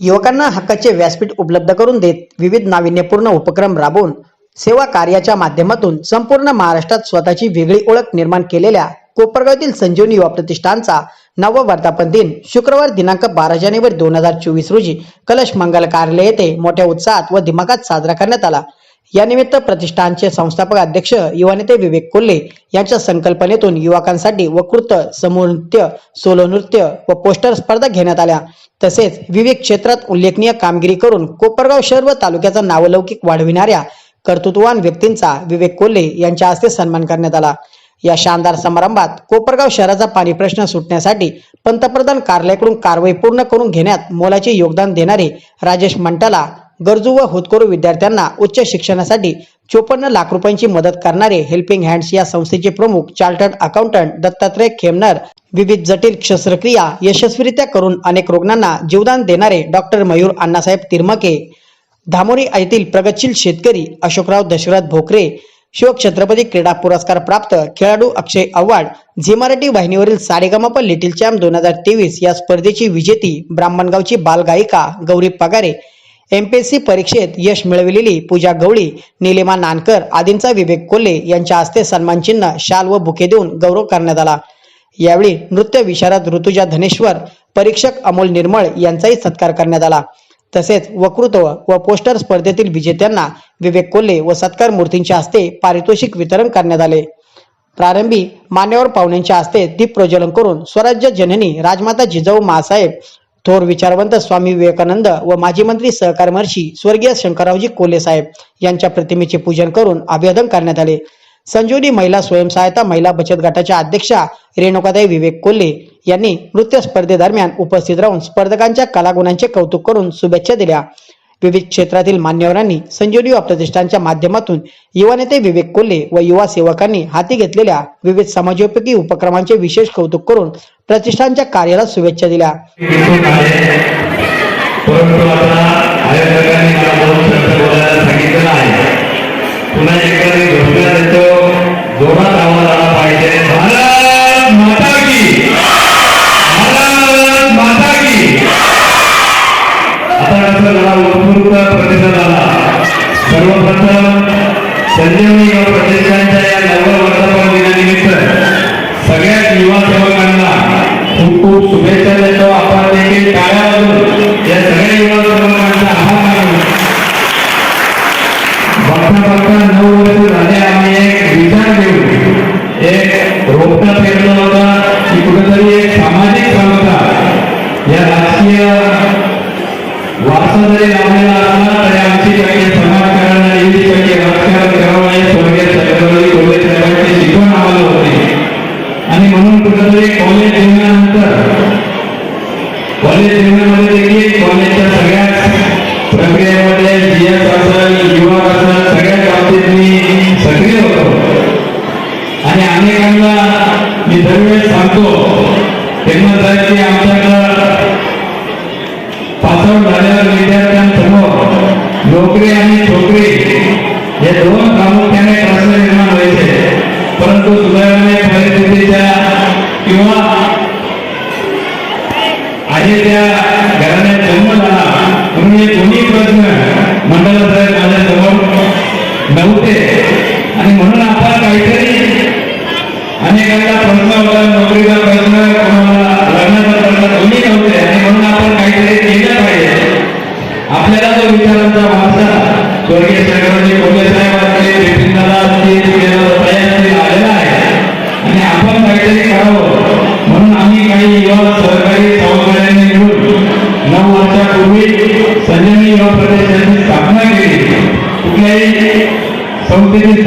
युवकांना हक्काचे व्यासपीठ उपलब्ध करून देत विविध नाविन्यपूर्ण उपक्रम राबवून सेवा कार्याच्या माध्यमातून संपूर्ण महाराष्ट्रात स्वतःची वेगळी ओळख निर्माण केलेल्या कोपरगावतील संजीवनी युवा प्रतिष्ठानचा नव वर्धापन दिन शुक्रवार दिनांक बारा जानेवारी दोन हजार चोवीस रोजी कलश मंगल कार्यालय येथे मोठ्या उत्साहात व दिमागात साजरा करण्यात आला. यानिमित्त प्रतिष्ठानचे संस्थापक अध्यक्ष युवा नेते विवेक कोल्हे यांच्या संकल्पनेतून युवकांसाठी वक्तृत्व समूह नृत्य सोलो नृत्य व पोस्टर स्पर्धा घेण्यात आल्या. तसेच विविध क्षेत्रात उल्लेखनीय कामगिरी करून कोपरगाव शहर व तालुक्याचा नावलौकिक वाढविणाऱ्या कर्तृत्ववान व्यक्तींचा विवेक कोल्हे यांच्या हस्ते सन्मान करण्यात आला. या शानदार समारंभात कोपरगाव शहराचा पाणी प्रश्न सुटण्यासाठी पंतप्रधान कार्यालयाकडून कारवाई पूर्ण करून घेण्यात मोलाचे योगदान देणारे राजेश मंटाला गरजू व होतकरू विद्यार्थ्यांना उच्च शिक्षणासाठी चोपन्न लाख रुपयांची मदत करणारे हेल्पिंग हँड्स या संस्थेचे प्रमुख चार्टर्ड अकाउंटंट दत्तात्रय खेमनर विविध जटिल शस्त्रक्रिया यशस्वीरित्या करून अनेक रुग्णांना जीवदान देणारे डॉक्टर मयूर अण्णासाहेब तिरमके धामोरी येथील प्रगतशील शेतकरी अशोकराव दशरथ भोकरे शोक छत्रपती क्रीडा पुरस्कार प्राप्त खेळाडू अक्षय अव्हाड झी मराठी वाहिनीवरील सारेगमाप लिटिल चॅम्प दोन हजार तेवीस या स्पर्धेची विजेती ब्राह्मणगावची बालगायिका गौरी पगारे एमपीएससी परीक्षेत यश मिळविलेली पूजा गवळी निलिमा नानकर आदींचा विवेक कोल्हे यांच्या हस्ते सन्मान चिन्ह शाल व बुके देऊन गौरव करण्यात आला. यावेळी नृत्य विशारद ऋतुजा धनेश्वर परीक्षक अमोल निर्मळ यांचाही सत्कार करण्यात आला. तसेच वक्तृत्व व पोस्टर स्पर्धेतील विजेत्यांना विवेक कोल्हे व सत्कार मूर्तींच्या हस्ते पारितोषिक वितरण करण्यात आले. प्रारंभी मान्यवर पाहुण्यांच्या हस्ते दीप प्रज्वलन करून स्वराज्य जननी राजमाता जिजाऊ मासाहेब थोर विचारवंत स्वामी विवेकानंद व माजी मंत्री सहकार महर्षी स्वर्गीय शंकररावजी कोल्हे साहेब यांच्या प्रतिमेचे पूजन करून अभिवादन करण्यात आले. संजीवनी महिला स्वयंसहायता महिला बचत गटाच्या अध्यक्षा रेणुकाताई विवेक कोल्हे यांनी नृत्य स्पर्धेदरम्यान उपस्थित राहून स्पर्धकांच्या कलागुणांचे कौतुक करून शुभेच्छा दिल्या. विविध क्षेत्रातील मान्यवरांनी संजीवनी युवा प्रतिष्ठानच्या माध्यमातून युवा नेते विवेक कोल्हे व युवा सेवकांनी हाती घेतलेल्या विविध समाजोपयोगी उपक्रमांचे विशेष कौतुक करून प्रतिष्ठानच्या कार्याला शुभेच्छा दिल्या. पुन्हा एकदा घोषणा देतो जोरात आवाज आला पाहिजे भारत माता की भारत माता की महाराष्ट्र मला उत्स्फूर्त प्रतिसाद आला सर्वप्रथम संजीवनी युवा प्रतिष्ठानच्या या नवव्या वर्धापन दिनानिमित्त सगळ्याच युवा कॉलेज जीवनामध्ये देखील कॉलेजच्या सगळ्याच प्रक्रियेमध्ये असेल युवा असेल सगळ्याच बाबतीत मी सक्रिय होतो. आणि अनेकांना मी दरवेळेस सांगतो त्यांना जर की आमच्याकडं पासआउट झालेल्या विद्यार्थ्यांसमोर नोकरी आणि छोकरी हे दोन प्रामुख्याने आहे संस्थेची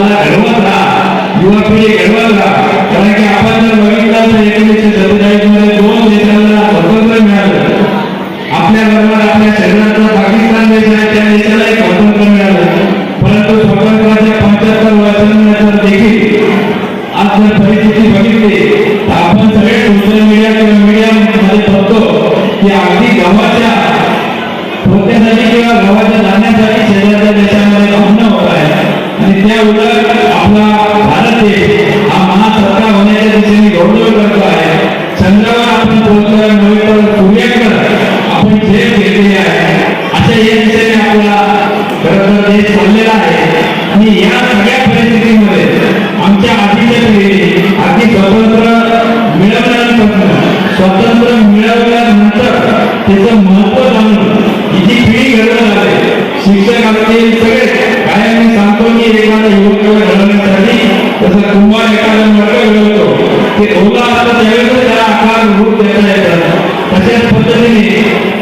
Allah, I don't want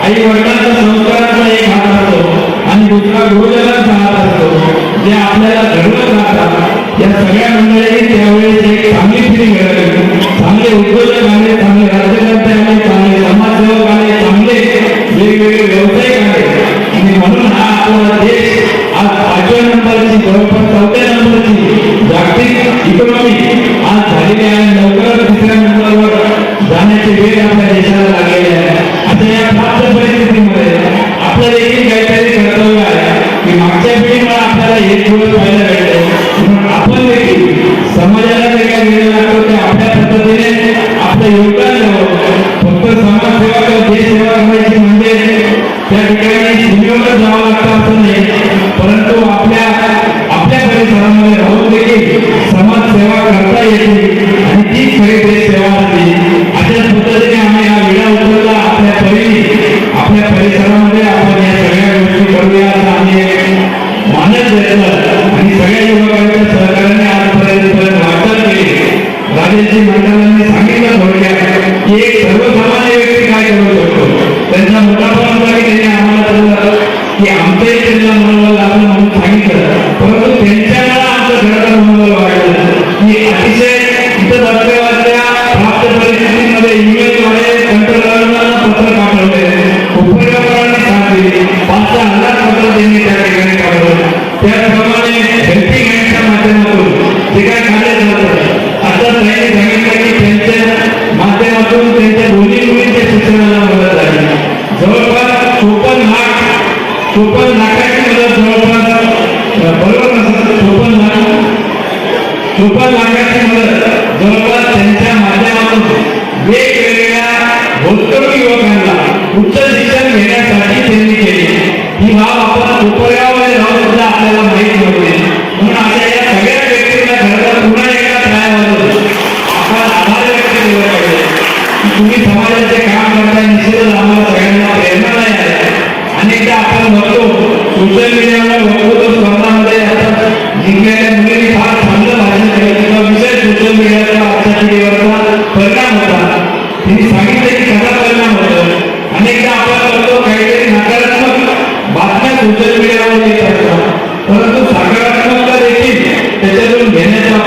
आई वडिलांचा संस्काराचा एक हात आणि दुसरा गुरुजनांचा हात असतो. जे आपल्याला घडवत राहतात या सगळ्या मंडळींनी त्यावेळेस एक चांगली फिरी चांगले उद्योजक again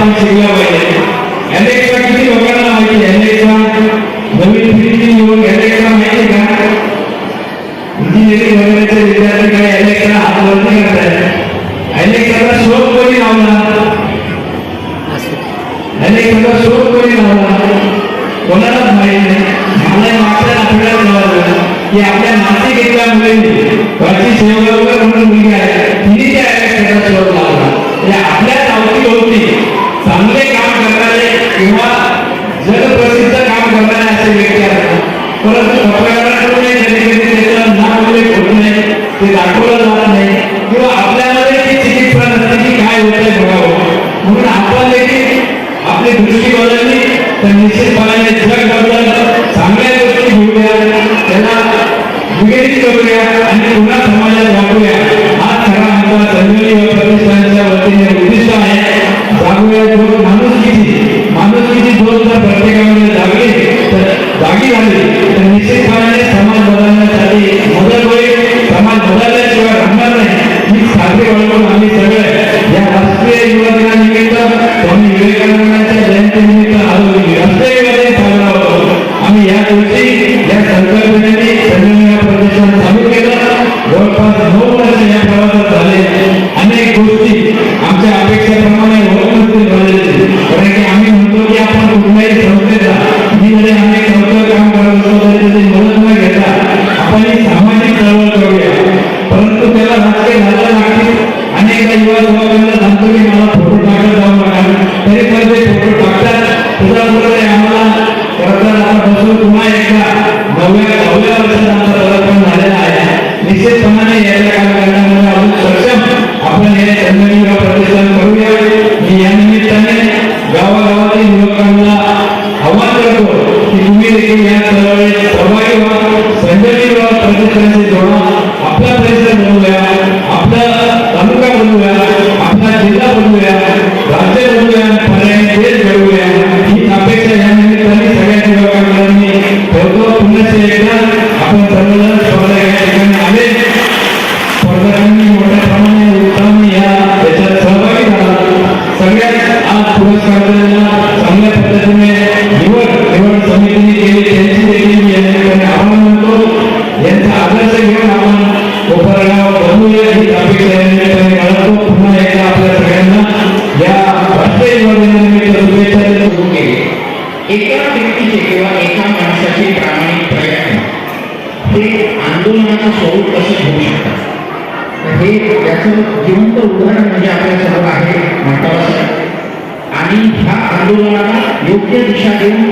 Thank you. Gracias. या निमित्ताने बाळगतो पुन्हा एकदा आपल्या सगळ्यांना. या राष्ट्रीय युवा दिनानिमित्त शुभेच्छा देतो सुरू एका व्यक्तीचे किंवा एका माणसाचे प्रामाणिक प्रयत्न. हे आंदोलनाचं स्वरूप कसं घेऊ शकतात? हे याचं जिवंत उदाहरण म्हणजे आपल्यासमोर आहे म्हणतात आणि ह्या आंदोलनाला योग्य दिशा देऊन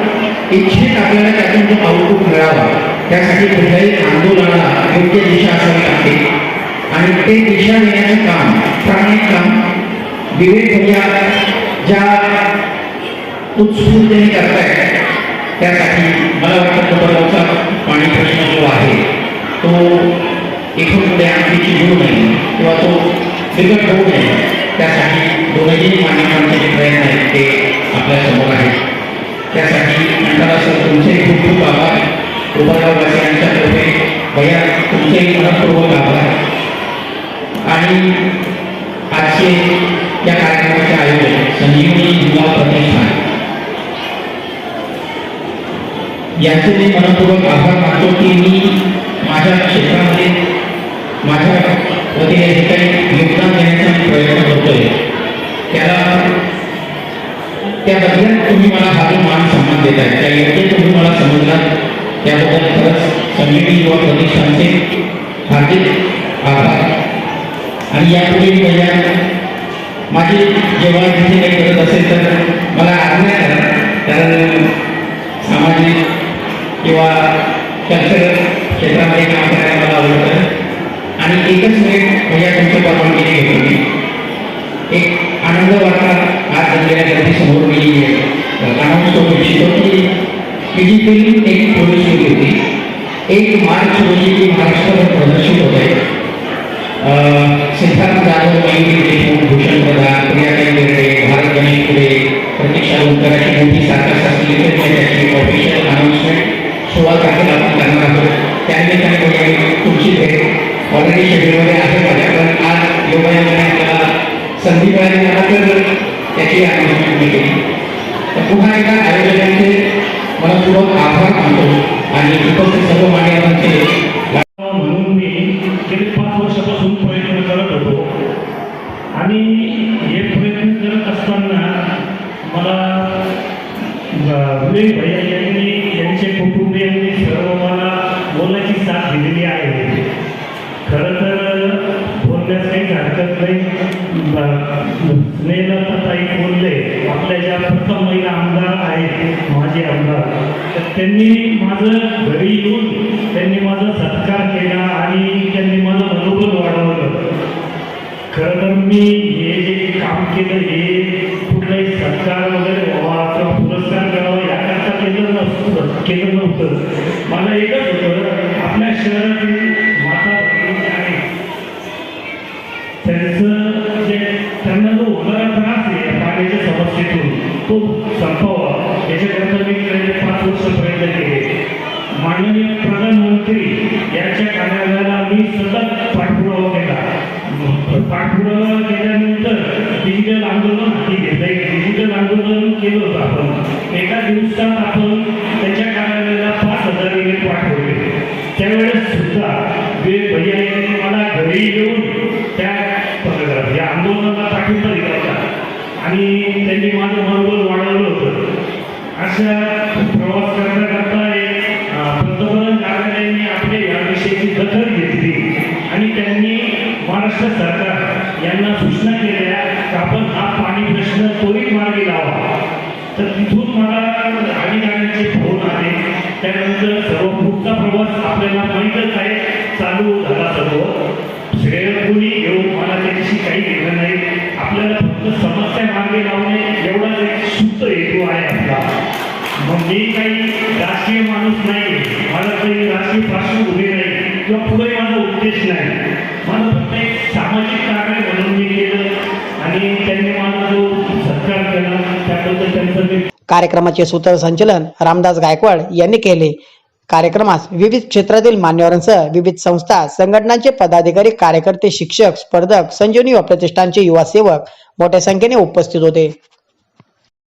इच्छित आपल्याला त्यातून जो आउटपुट मिळावा त्यासाठी कुठल्याही आंदोलनाला योग्य दिशा असावी लागते आणि ते दिशा काम प्रामाणिक काम विवेक भैया ज्या उत्स्फूर्तीने करतायत त्यासाठी मला वाटतं कोपरगावचा पाणी प्रश्न जो आहे तो इथून पुढे आणखीची होऊ नये किंवा तो बिकट होऊ नये त्यासाठी दोनही मान्यवांचे जे प्रयत्न आहेत ते आपल्या समोर आहेत. त्यासाठी म्हणतात सर तुमचे खूप खूप आभार. कोपरगाववासियांच्या तर्फे भैया, तुमचेही मनपूर्वक आभार. आणि आजचे या कार्यक्रमाचे आयोजन संजीवनी युवा प्रतिष्ठान यांचे मी मनपूर्वक आभार मानतो की मी माझ्या क्षेत्रामध्ये माझ्या वतीने जे काही योगदान देण्याचा मी प्रयत्न करतोय त्याला त्या बदल्यात तुम्ही मला हा मान सन्मान देत आहे त्या योग्य तुम्ही मला समजलात त्याबद्दल खरंच संजीवनी युवा प्रतिष्ठानचे हार्दिक आभार. आणि यापुढे पहिल्या माझी जेव्हा तिथे काही करत असेल तर मला आज्ञा करा. कारण सामाजिक किंवा कल्चरल क्षेत्रामध्ये काम करायला मला आवडतं. आणि एकच मिनिट माझ्या तुमच्या परवानगीने घेतो मी. एक आनंद वाटला आज झालेल्या गर्दीसमोर मी अनाऊन्स करू इच्छितो की ही जी फिल्म एक थोडी सुरू होती. एक मार्च रोजी ती महाराष्ट्रावर प्रदर्शित आहे. सिद्धार्थ जाधव मयुरी देशमुख भूषण प्रधान प्रियाताई बेर्डे भारत गणेश पुढे प्रतीक्षा लोणकराची मोठी सारखं असलेली त्याची ऑफिशियल अनाउन्समेंट सोळा तारखेला आपण करणार आहोत त्यानिमित्ताने बघा तुमची भेट ऑलरेडी शेड्यूलमध्ये आहे माझ्या पण आज योगायोगाने आपल्याला संधी मिळाली मला तर त्याची अनाउन्समेंट मी केली तर पुन्हा एकदा आयोजकांचे मनपूर्वक आभार मानतो आणि उपस्थित सर्व मान्यवरांचे हरकत नाही स्नेहलताताई बोलले आपल्या ज्या प्रथम महिला आमदार आहेत माझे आमदार तर त्यांनी माझं घरी येऊन त्यांनी माझा सत्कार केला आणि त्यांनी माझं मनोबल वाढवलं. खरं तर मी हे जे काम केलं हे कुठलाही सत्कार वगैरे व्हावा किंवा पुरस्कार करावा याकरता केलं नसतं केलं नव्हतं. मला एकच त्यांचं जे त्यांना जो होणारा त्रास आहे पाण्याच्या समस्येतून तो संपावा. याच्याकरता मी त्यांचे पाच वर्ष प्रयत्न केले. माननीय प्रधानमंत्री यांच्या कार्यालयाला मी सतत पाठपुरावा केला. पाठपुरावा आणि त्यांनी माझं मनोबल वाढवलं होतं. अशा प्रवास करता करता एक पंतप्रधान कार्यालयाने आपल्या या विषयाची दखल घेतली. आणि त्यांनी महाराष्ट्र सरकार लावणे एवढाच एक शुद्ध हेतू आहे आपला. मग मी काही राजकीय माणूस नाही मला काही राजकीय पार्श्वभूमी नाही किंवा पुढे माझा उद्देश नाही. माझं फक्त एक सामाजिक कार्य म्हणून मी केलं आणि त्यांनी माझा जो सत्कार केला त्याबद्दल त्यांचं कार्यक्रमाचे सूत्रसंचलन रामदास गायकवाड यांनी केले. कार्यक्रमास विविध क्षेत्रातील मान्यवरांसह विविध संस्था संघटनांचे पदाधिकारी कार्यकर्ते शिक्षक स्पर्धक संजीवनी व प्रतिष्ठानचे युवा सेवक मोठ्या संख्येने उपस्थित होते.